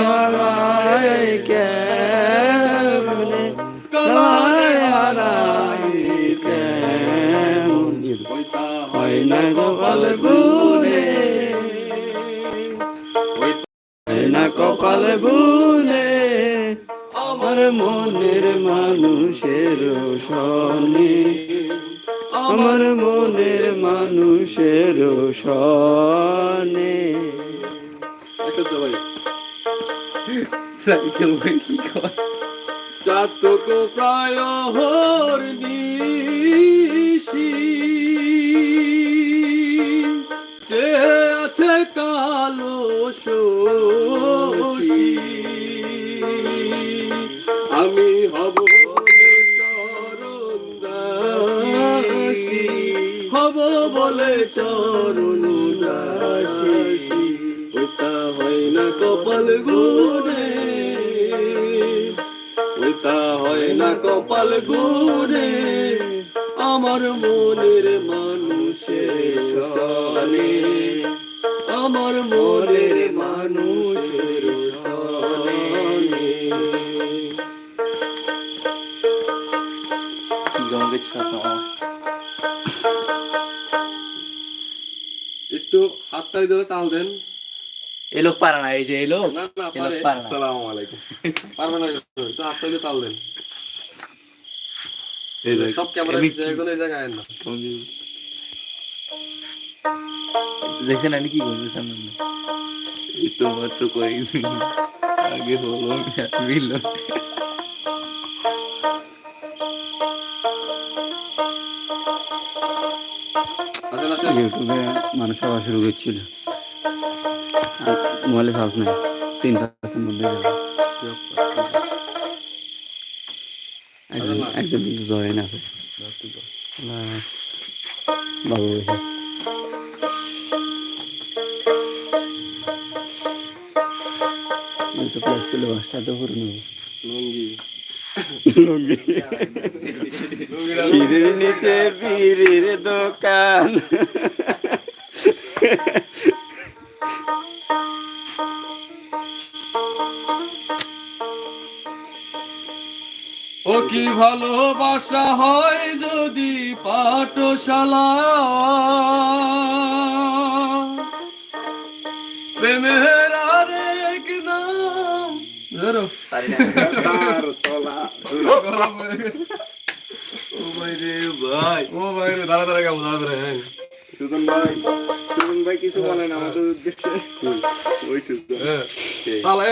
হারায় কেমন হয় না কপাল গুনে না কপাল গুনে আমার মনের মানুষের সনে আমার মনের মানুষের সনে চাতক প্রায় হর যে আছে কালো শোষী হব বলে চরণ দাসী ওটা হয় না কপাল গুনে ওইটা হয় না কপাল গুনে আমার মনের মানুষের সনে। আমার মনের মানুষের সনে। একটু হাততালি ধরে তাল দেন। এই লোক পারে না এই যে এই লোক না না পারে। আসসালামু আলাইকুম। পারবে না একটু হাততালি দিয়ে তাল দেন। সব ক্যামেরা এই জায়গায় না। দেখছেন আমি কি করতেছেন এই তো মাত্র কয়েকদিন আগে হলো মিলল ইউটিউবে মানুষ আবার শুরু করছিল। মোবাইলে চার্জ নেই, তিন পার্সেন্ট যাবে একজন একজন কিন্তু জয়েন আছে। বাবু তো প্লাস করলে বাসটা তো লুঙ্গি সিঁড়ির নিচে বিড়ির দোকান। ও কি ভালোবাসা হয় যদি পাঠশালা? ও ভাই রে ভাই ও ভাই দাঁড়া দাঁড়া গাবো দাঁড়া দাঁড়া হ্যাঁ সুজন ভাই সুজন ভাই কিছু বলেন আমাদের উদ্দেশ্যে ওই হ্যাঁ তাহলে